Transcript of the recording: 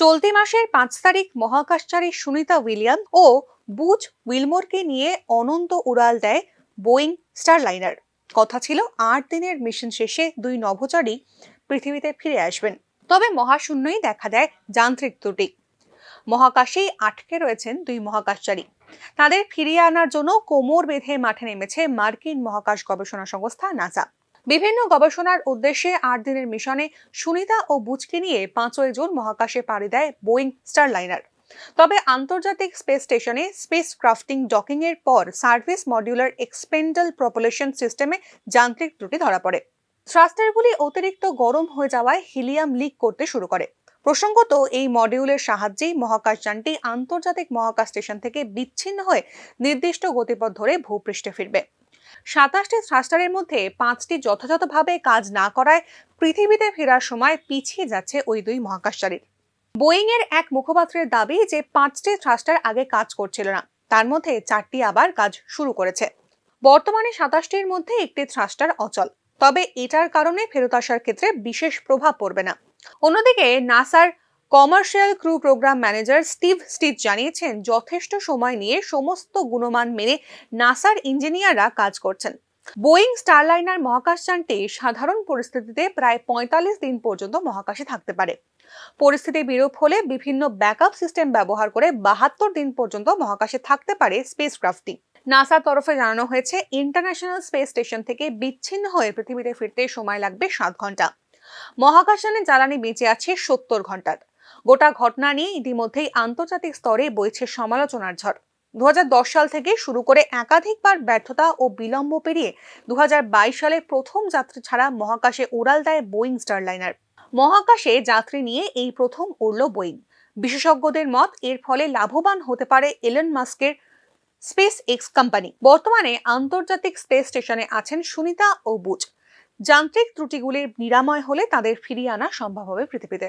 চলতি মাসের পাঁচ তারিখ মহাকাশচারী সুনিতা উইলিয়াম ও বুচ উইলমোরকে নিয়ে অনন্ত উড়াল দেয় বোয়িং স্টারলাইনার। কথা ছিল আট দিনের মিশন শেষে দুই নভোচারী পৃথিবীতে ফিরে আসবেন। তবে মহাশূন্যই দেখা দেয় যান্ত্রিক ত্রুটি। মহাকাশেই আটকে রয়েছেন দুই মহাকাশচারী। তাদের ফিরিয়ে আনার জন্য কোমর বেঁধে মাঠে নেমেছে মার্কিন মহাকাশ গবেষণা সংস্থা নাসা। বিভিন্ন গবেষণার উদ্দেশ্যে আট দিনের মিশনে সুনিতা ও বুচকে নিয়ে পাঁচই জুন মহাকাশে পাড়ি দেয় বোয়িং স্টারলাইনার। তবে আন্তর্জাতিক স্পেস স্টেশনে স্পেস ক্রাফটিং ডকিং এর পর সার্ভিস মডিউলার এক্সপেন্ডাল প্রপোলেশন সিস্টেমে যান্ত্রিক ত্রুটি ধরা পড়ে। থ্রাস্টারগুলি অতিরিক্ত গরম হয়ে যাওয়ায় হিলিয়াম লিক করতে শুরু করে। প্রসঙ্গত, এই মডিউলের সাহায্যেই মহাকাশযানটি আন্তর্জাতিক মহাকাশ স্টেশন থেকে বিচ্ছিন্ন হয়ে নির্দিষ্ট গতিপথ ধরে ভূপৃষ্ঠে ফিরবে। সাতাশটি থ্রাস্টারের মধ্যে পাঁচটি যথাযথভাবে কাজ না করায় পৃথিবীতে ফেরার সময় পিছিয়ে যাচ্ছে ওই দুই মহাকাশচারীর এর এক মুখপাত্রের দাবি যে পাঁচটি থ্রাস্টার আগে কাজ করছিল না, তার মধ্যে চারটি আবার কাজ শুরু করেছে। বর্তমানে সাতাশটির মধ্যে একটি থ্রাস্টার অচল, তবে এটার কারণে ফেরত আসার ক্ষেত্রে বিশেষ প্রভাব পড়বে না। অন্যদিকে, নাসার commercial crew program manager Steve Stich জানিয়েছেন, যথেষ্ট সময় নিয়ে সমস্ত গুণমান মেনে নাসার ইঞ্জিনিয়াররা কাজ করছেন। বোয়িং স্টারলাইনার মহাকাশযানটি সাধারণ পরিস্থিতিতে প্রায় পঁয়তাল্লিশ দিন পর্যন্ত মহাকাশে থাকতে পারে। পরিস্থিতি বিরূপ হলে বিভিন্ন ব্যাকআপ সিস্টেম ব্যবহার করে বাহাত্তর দিন পর্যন্ত মহাকাশে থাকতে পারে স্পেস ক্রাফটটি নাসার তরফে জানানো হয়েছে, ইন্টারন্যাশনাল স্পেস স্টেশন থেকে বিচ্ছিন্ন হয়ে পৃথিবীতে ফিরতে সময় লাগবে সাত ঘণ্টা। মহাকাশযানের জ্বালানি বেঁচে আছে সত্তর ঘণ্টার। গোটা ঘটনা নিয়ে ইতিমধ্যেই আন্তর্জাতিক স্তরে বইছে সমালোচনার ঝড়। দুহাজার দশ সাল থেকে শুরু করে একাধিকবার ব্যর্থতা ও বিলম্ব পেরিয়ে দুহাজার বাইশ সালে প্রথম যাত্রী ছাড়া মহাকাশে উড়াল দেয় বোয়িং স্টারলাইনার। মহাকাশে যাত্রী নিয়ে এই প্রথম উড়ল বোয়িং। বিশেষজ্ঞদের মত এর ফলে লাভবান হতে পারে এলন মাস্কের স্পেস এক্স কোম্পানি। বর্তমানে আন্তর্জাতিক স্পেস স্টেশনে আছেন সুনিতা ও বুচ যান্ত্রিক ত্রুটিগুলির নিরাময় হলে তাদের ফিরিয়ে আনা সম্ভব হবে পৃথিবীতে।